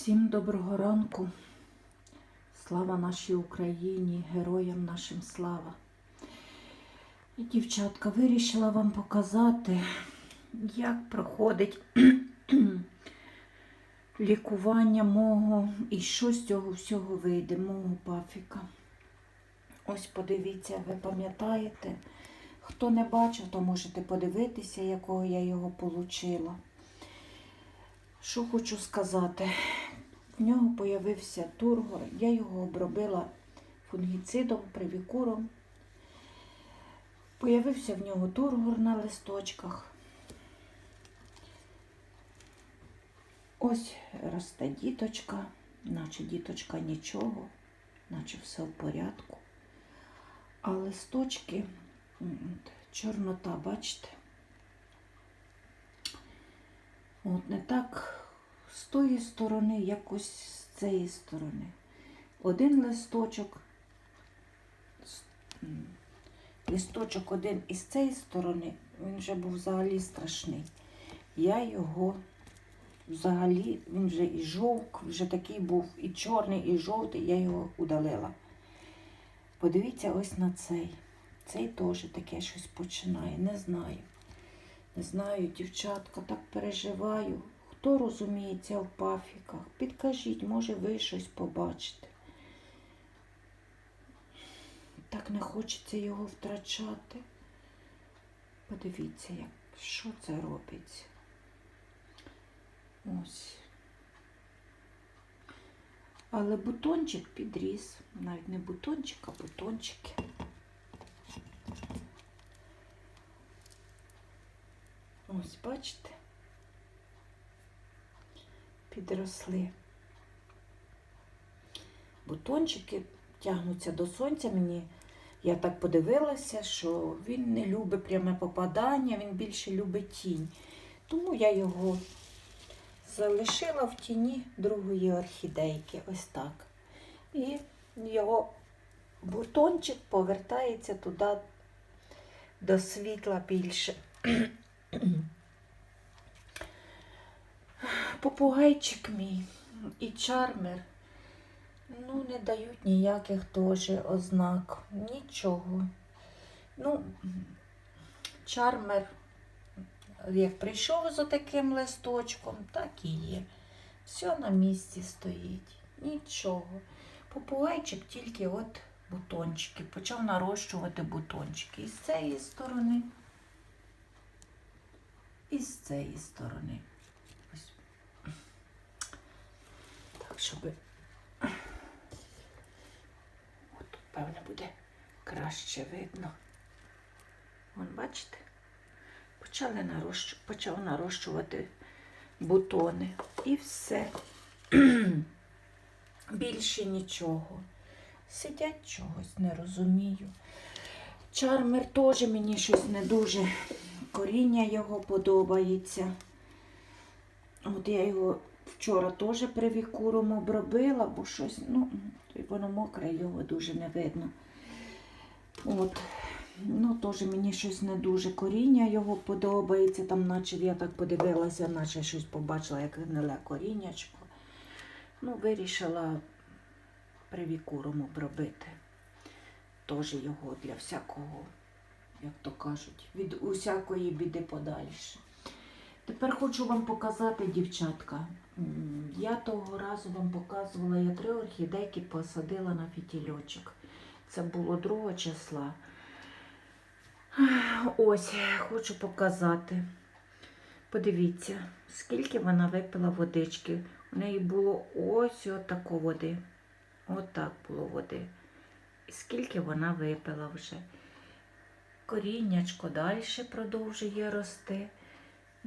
Всім доброго ранку. Слава нашій Україні, героям нашим слава. І, дівчатка, вирішила вам показати, як проходить лікування мого і що з цього всього вийде, мого пафіка. Ось подивіться, ви пам'ятаєте? Хто не бачив, то можете подивитися, якого я його отримала. Що хочу сказати, в нього появився тургор, я його обробила фунгіцидом, привікуром. Появився в нього тургор на листочках. Ось росте діточка, наче діточка нічого, наче все в порядку. А листочки, чорнота, бачите? От не так з тої сторони, якось з цієї сторони. Один листочок, листочок один із цієї сторони, він вже був взагалі страшний. Я його взагалі, він вже і жовк, вже такий був і чорний, і жовтий, я його удалила. Подивіться ось на цей. Цей теж таке щось починає, не знаю. Не знаю, дівчатка, так переживаю. Хто розуміється в пафіках? Підкажіть, може ви щось побачите. Так не хочеться його втрачати. Подивіться, як, що це робиться. Ось. Але бутончик підріс. Навіть не бутончик, а бутончики. Ось, бачите? Підросли. Бутончики тягнуться до сонця. Мені я так подивилася, що він не любить пряме попадання, він більше любить тінь. Тому я його залишила в тіні другої орхідейки. Ось так. І його бутончик повертається туди до світла більше. Попугайчик мій і чармер ну, не дають ніяких теж ознак, нічого. Ну, чармер, як прийшов з таким листочком, так і є. Все на місці стоїть, нічого. Попугайчик тільки от бутончики, почав нарощувати бутончики. І з цієї сторони, і з цієї сторони. Ось. Так, щоб от тут, певне, буде краще видно. Вон, бачите? Почали нарощу... почав нарощувати бутони. І все. Більше нічого. Сидять чогось, не розумію. Чармер теж мені щось не дуже. Коріння його подобається. От я його вчора теж привікуром обробила, бо щось, ну, воно мокре, його дуже не видно. От. Ну, теж мені щось не дуже коріння його подобається. Там, наче я так подивилася, наче щось побачила, як гниле коріннячко. Ну, вирішила привікуром обробити. Теж його для всякого, як то кажуть, від усякої біди подальше. Тепер хочу вам показати, дівчатка. Я того разу вам показувала, я три орхідейки посадила на фітільочок. Це було 2 числа. Ось, хочу показати. Подивіться, скільки вона випила водички. У неї було ось отако води. Отак було води. І скільки вона випила вже. Коріннячко далі продовжує рости.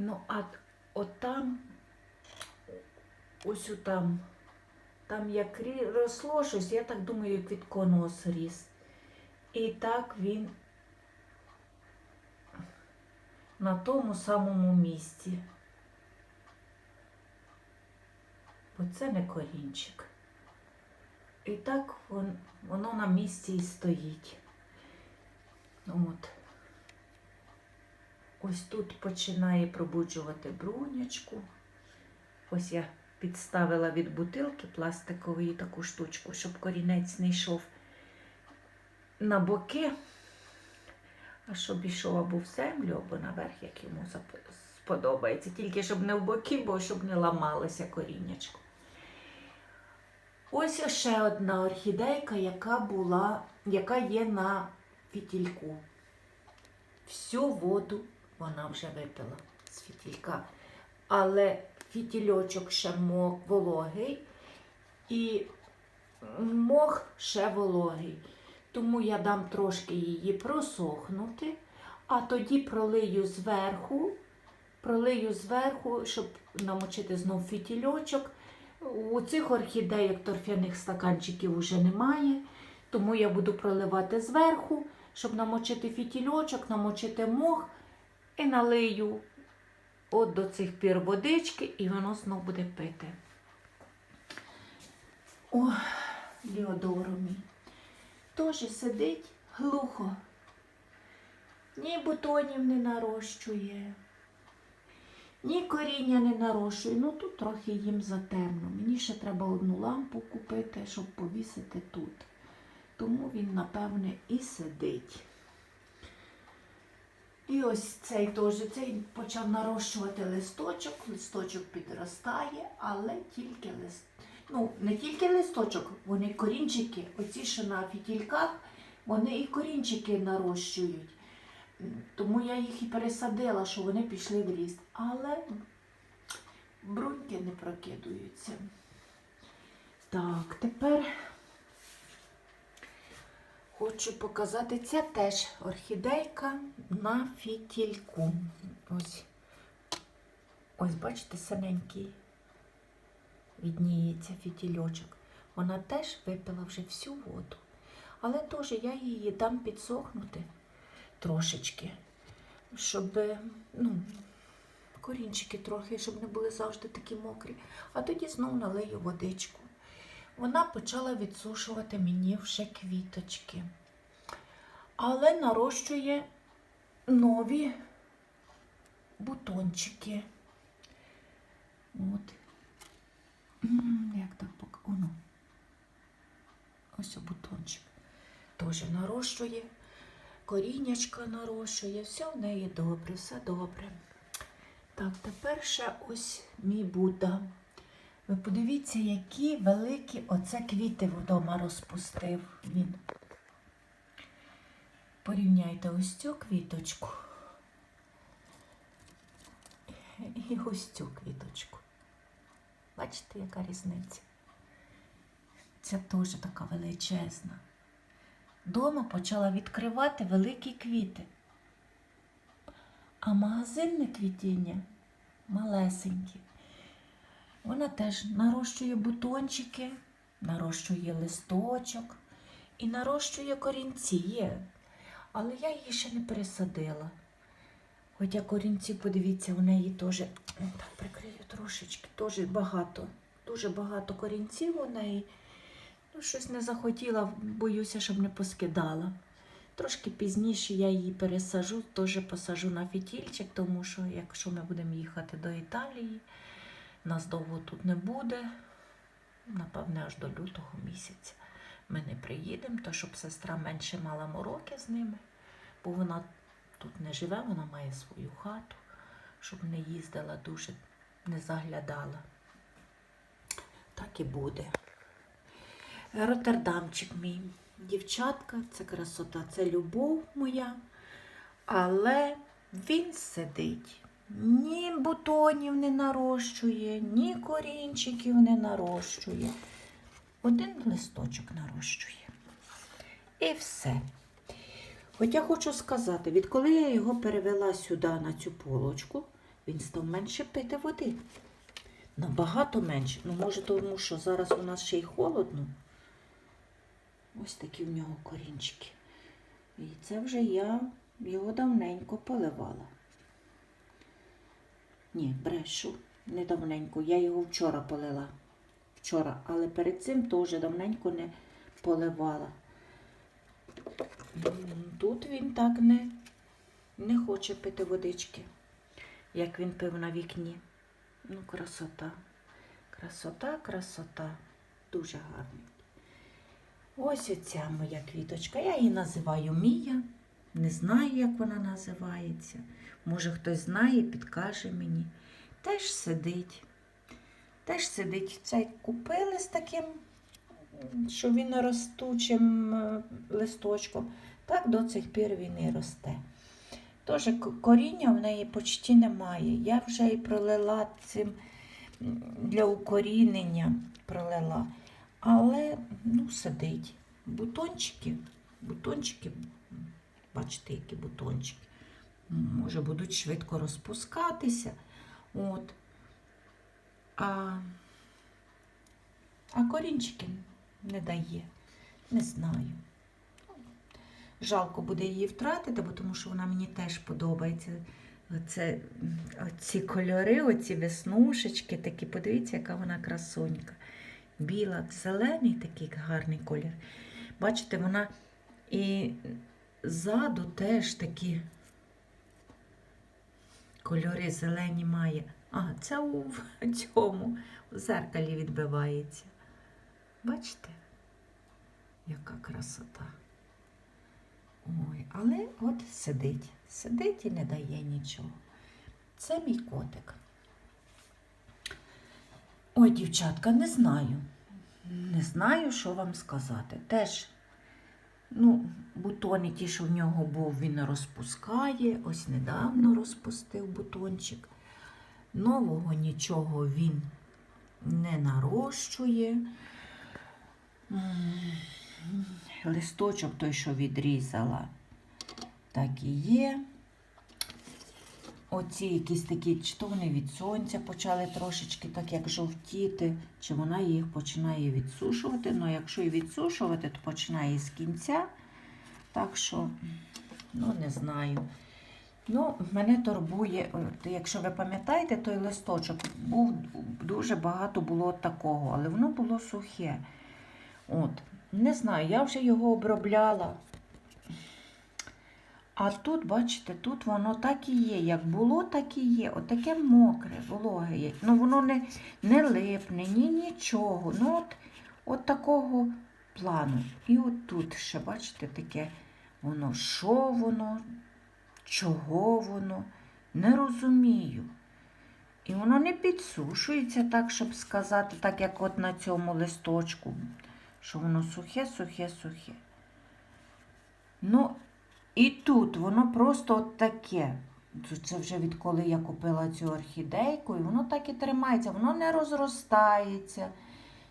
Ну, а от там, ось там, там як росло щось, я так думаю, як квітконос ріс. І так він на тому самому місці. Бо це не корінчик. І так воно на місці і стоїть. От. Ось тут починає пробуджувати брунячку. Ось я підставила від бутилки пластикової таку штучку, щоб корінець не йшов на боки, а щоб йшов або в землю, або наверх, як йому сподобається. Тільки щоб не в боки, бо щоб не ламалося коріннячко. Ось ще одна орхідейка, яка була, яка є на фітільку. Всю воду вона вже випила з фітілька. Але фітільочок ще мох вологий і мох ще вологий. Тому я дам трошки її просохнути, а тоді пролию зверху, пролию зверху, щоб намочити знов фітільочок. У цих орхідеїк торфяних стаканчиків вже немає, тому я буду проливати зверху, щоб намочити фітільочок, намочити мох і налию от до цих пір водички, і воно знов буде пити. О, Ліодоро мій. Теж сидить глухо. Ні бутонів не нарощує, ні коріння не нарощує. Ну тут трохи їм затемно. Мені ще треба одну лампу купити, щоб повісити тут. Тому він, напевне, і сидить. І ось цей теж цей почав нарощувати листочок, листочок підростає, але тільки лист. Ну, не тільки листочок, вони корінчики, оці, що на фітільках, вони і корінчики нарощують. Тому я їх і пересадила, що вони пішли в ріст. Але бруньки не прокидуються. Так, тепер хочу показати, це теж орхідейка на фітільку. Ось, ось бачите, синенький відніється фітільочок. Вона теж випила вже всю воду. Але теж я її дам підсохнути трошечки, щоб ну, корінчики трохи, щоб не були завжди такі мокрі. А тоді знову налию водичку. Вона почала відсушувати мені вже квіточки. Але нарощує нові бутончики. От. Як так пок... Оно. Ось бутончик. Теж нарощує, коріннячка нарощує, все в неї добре, все добре. Так, тепер ще ось мій Будда. Ви подивіться, які великі оце квіти вдома розпустив він. Порівняйте ось цю квіточку і ось цю квіточку. Бачите, яка різниця? Це теж така величезна. Дома почала відкривати великі квіти. А магазинне квітіння малесеньке. Вона теж нарощує бутончики, нарощує листочок і нарощує корінці. Є. Але я її ще не пересадила. Хоча корінці, подивіться, у неї теж, так прикрию трошечки, теж багато, дуже багато корінців у неї. Ну, щось не захотіла, боюся, щоб не поскидала. Трошки пізніше я її пересажу, теж посажу на фітільчик, тому що якщо ми будемо їхати до Італії, нас довго тут не буде. Напевне, аж до лютого місяця. Ми не приїдемо, то щоб сестра менше мала мороки з ними, бо вона тут не живе, вона має свою хату, щоб не їздила дуже, не заглядала. Так і буде. Роттердамчик мій. Дівчатка, це красота, це любов моя. Але він сидить. Ні бутонів не нарощує, ні корінчиків не нарощує. Один листочок нарощує. І все. Хоча хочу сказати, відколи я його перевела сюди на цю полочку, він став менше пити води. Набагато менше. Ну, може, тому що зараз у нас ще й холодно. Ось такі в нього корінчики. І це вже я його давненько поливала. Ні, брешу, не давненько. Я його вчора полила. Вчора, але перед цим теж давненько не поливала. Тут він так не, не хоче пити водички, як він пив на вікні. Ну, красота. Красота, красота. Дуже гарний. Ось оця моя квіточка. Я її називаю Мія. Не знаю, як вона називається. Може, хтось знає, підкаже мені. Теж сидить. Теж сидить. Цей купили з таким, що він ростучим е, листочком. Так до цих пір він і росте. Тож коріння в неї почти немає. Я вже і пролила цим для укорінення пролила. Але ну, сидить. Бутончики, бутончики, бачите, які бутончики. Може, будуть швидко розпускатися. От. А, а корінчики не дає. Не знаю. Жалко буде її втратити, бо тому що вона мені теж подобається. Оце, оці кольори, оці веснушечки, такі, подивіться, яка вона красунька. Біла, зелений такий гарний колір. Бачите, вона і ззаду теж такі кольори зелені має. А, це у цьому у зеркалі відбивається. Бачите, яка красота. Ой, але от сидить, сидить і не дає нічого. Це мій котик. Ой, дівчатка, не знаю. Не знаю, що вам сказати. Теж, ну, бутони ті, що в нього був, він розпускає. Ось недавно розпустив бутончик. Нового нічого він не нарощує. Листочок той, що відрізала, так і є. Оці якісь такі, чи то вони від сонця почали трошечки так як жовтіти, чи вона їх починає відсушувати. Ну, якщо і відсушувати, то починає з кінця. Так що, ну, не знаю. Ну, мене турбує, якщо ви пам'ятаєте, той листочок був дуже багато було такого, але воно було сухе. От, не знаю, я вже його обробляла. А тут, бачите, тут воно так і є. Як було, так і є. Отаке мокре, вологе. Ну, воно не, не липне, ні нічого. Ну, от, от такого плану. І от тут ще, бачите, таке воно, що воно, чого воно, не розумію. І воно не підсушується так, щоб сказати, так як от на цьому листочку, що воно сухе, сухе, сухе. Ну, і тут воно просто от таке. Це- вже відколи я купила цю орхідейку, і воно так і тримається, воно не розростається.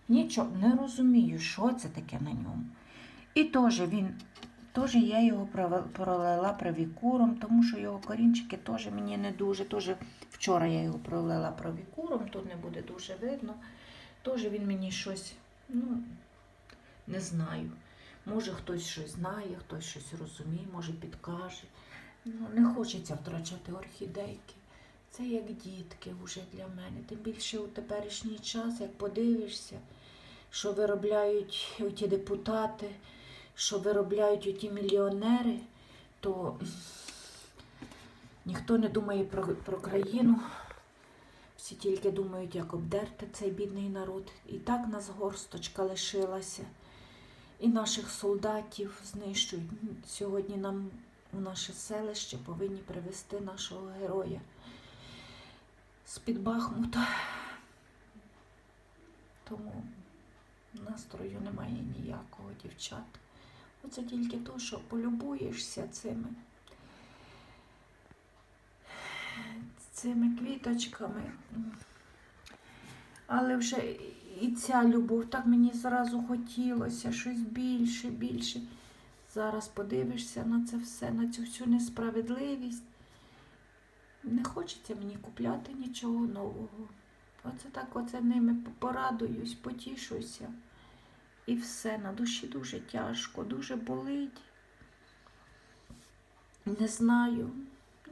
Нічого, не розумію, що це таке на ньому. І теж він, теж я його пролила провікуром, тому що його корінчики теж мені не дуже. Теж вчора я його пролила провікуром, тут не буде дуже видно. Теж він мені щось, ну, не знаю. Може, хтось щось знає, хтось щось розуміє, може підкаже. Ну, не хочеться втрачати орхідейки. Це як дітки вже для мене. Тим більше у теперішній час, як подивишся, що виробляють ті депутати, що виробляють ті мільйонери, то ніхто не думає про, про країну. Всі тільки думають, як обдерти цей бідний народ. І так нас горсточка лишилася і наших солдатів знищують. Сьогодні нам у наше селище повинні привезти нашого героя з-під Бахмута. Тому настрою немає ніякого, дівчат. Оце тільки то, що полюбуєшся цими, цими квіточками. Але вже і ця любов, так мені зразу хотілося щось більше, більше. Зараз подивишся на це все, на цю всю несправедливість. Не хочеться мені купляти нічого нового. Оце так оце ними порадуюсь, потішуся. І все, на душі дуже тяжко, дуже болить. Не знаю,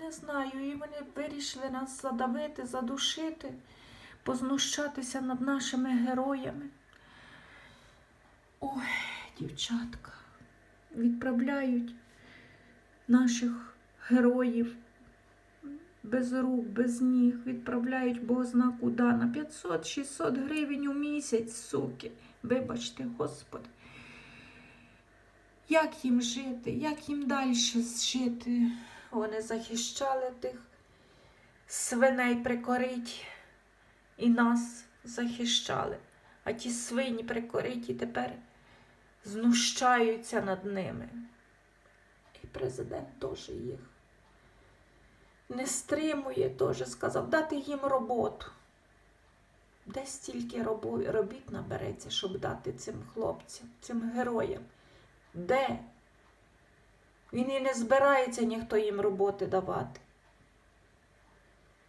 не знаю. І вони вирішили нас задавити, задушити познущатися над нашими героями. Ой, дівчатка, відправляють наших героїв без рук, без ніг, відправляють Бог зна куди, на 500-600 гривень у місяць, суки. Вибачте, Господи. Як їм жити, як їм далі жити? Вони захищали тих свиней прикорить і нас захищали. А ті свині прикориті тепер знущаються над ними. І президент теж їх не стримує, теж сказав, дати їм роботу. Де стільки робіт набереться, щоб дати цим хлопцям, цим героям? Де? Він і не збирається ніхто їм роботи давати.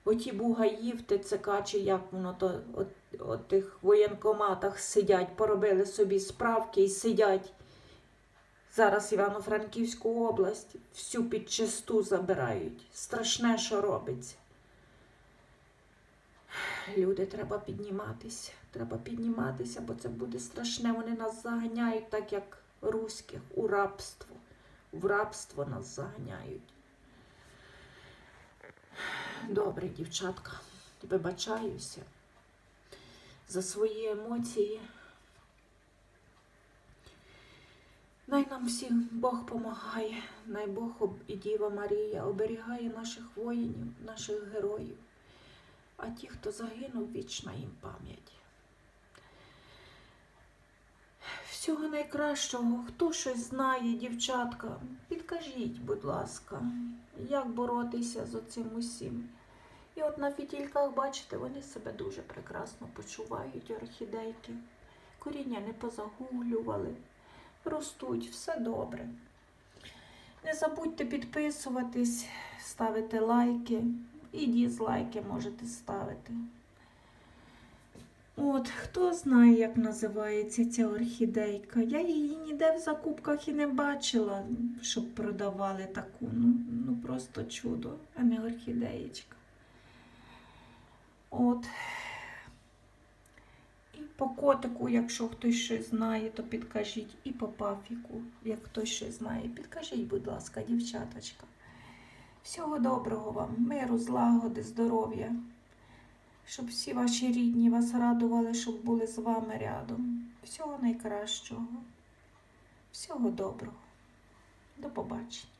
Оті бугаї в ТЦК, чи як воно то от, от тих воєнкоматах сидять, поробили собі справки і сидять. Зараз Івано-Франківську область всю під чисту забирають. Страшне, що робиться. Люди, треба підніматися. Треба підніматися, бо це буде страшне. Вони нас заганяють, так як руських, у рабство. В рабство нас заганяють. Добре, дівчатка, вибачаюся за свої емоції. Най нам всім Бог помагає, най Бог і Діва Марія оберігає наших воїнів, наших героїв. А ті, хто загинув, вічна їм пам'ять. Всього найкращого, хто щось знає, дівчатка, підкажіть, будь ласка, як боротися з оцим усім. І от на фітільках, бачите, вони себе дуже прекрасно почувають, орхідейки. Коріння не позагулювали, ростуть, все добре. Не забудьте підписуватись, ставити лайки і дізлайки можете ставити. От, хто знає, як називається ця орхідейка. Я її ніде в закупках і не бачила, щоб продавали таку. Ну, ну просто чудо, а не орхідеєчка. От. І по котику, якщо хтось щось знає, то підкажіть. І по пафіку, як хтось щось знає, підкажіть, будь ласка, дівчаточка. Всього доброго вам, миру, злагоди, здоров'я. Щоб всі ваші рідні вас радували, щоб були з вами рядом. Всього найкращого. Всього доброго. До побачення.